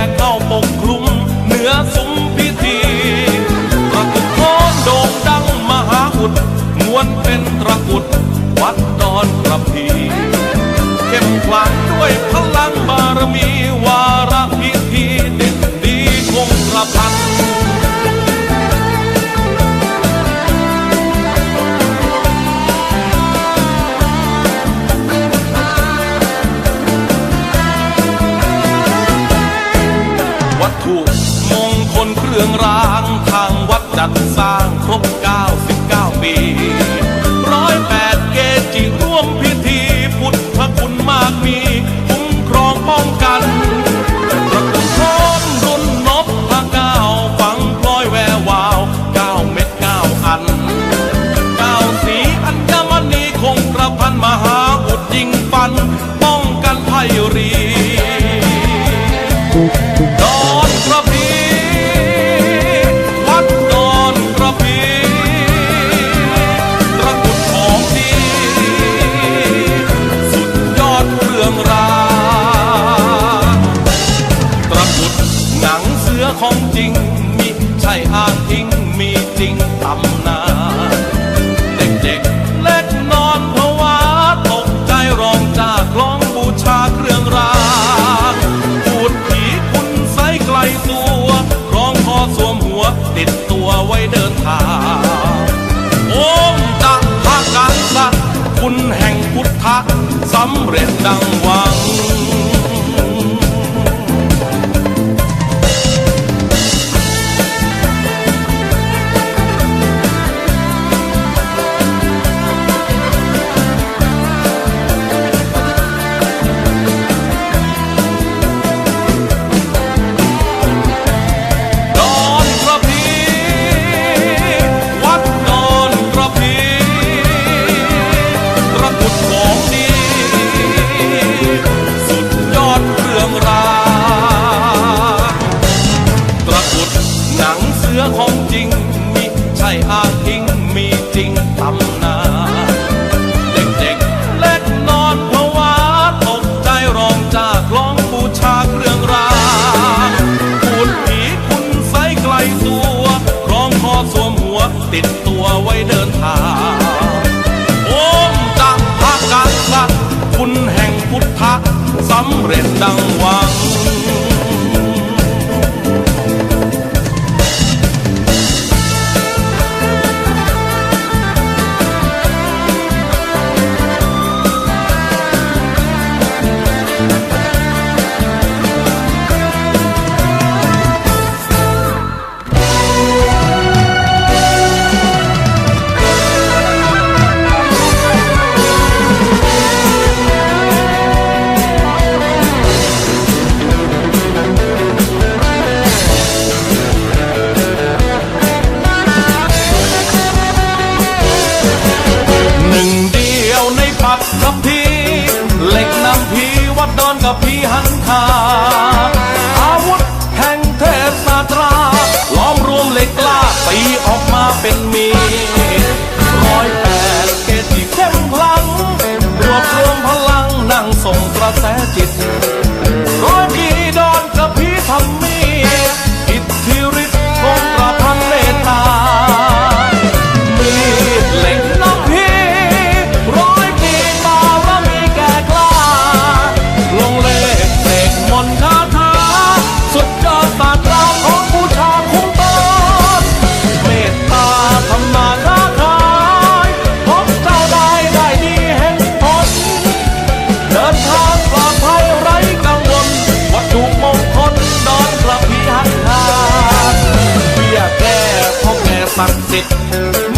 แกเข้าปกคลุมเหนือสุมพิธีตระกุดโอนโด่งดังมหาอุดมวนเป็นตระกุดวัดดอนกระพีเข้มขลังด้วยพลังบารมีวาระพิธีเด่นดีคงกระพัน ของจริงมิใช่อ้างอิงมีจริงตำนานเด็กๆเล็กนอนภาวะตกใจร้องจากร้องบูชาเครื่องรางพูดผีคุณใส่ไกลตัวร้องคอสวมหัวติดตัวไว้เดินทางโอมตะภาการสัคุณแห่งพุทธะสำเร็จดังหวัง สำเร็จดังหวัง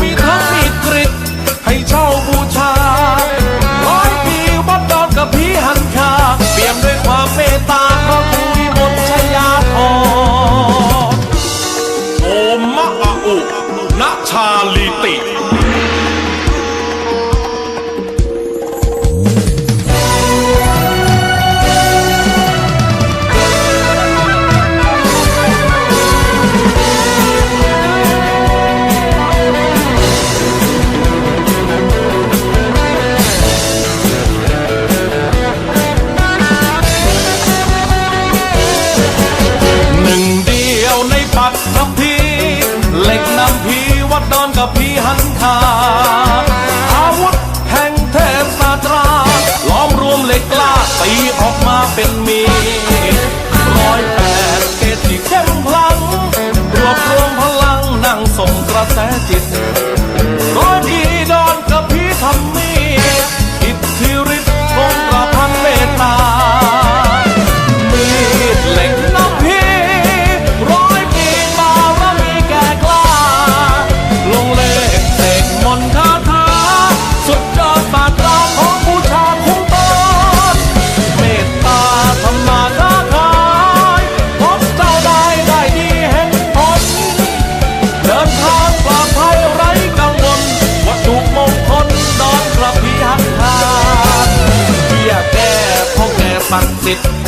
มีทั้งมีดกริดให้เช่าบูชาร้อยทีวัดดอนกับพี่หันคาเปี่ยมด้วยความเมตตาพระภูมิมนชยาทอรโอมะอุนชาลิติ ด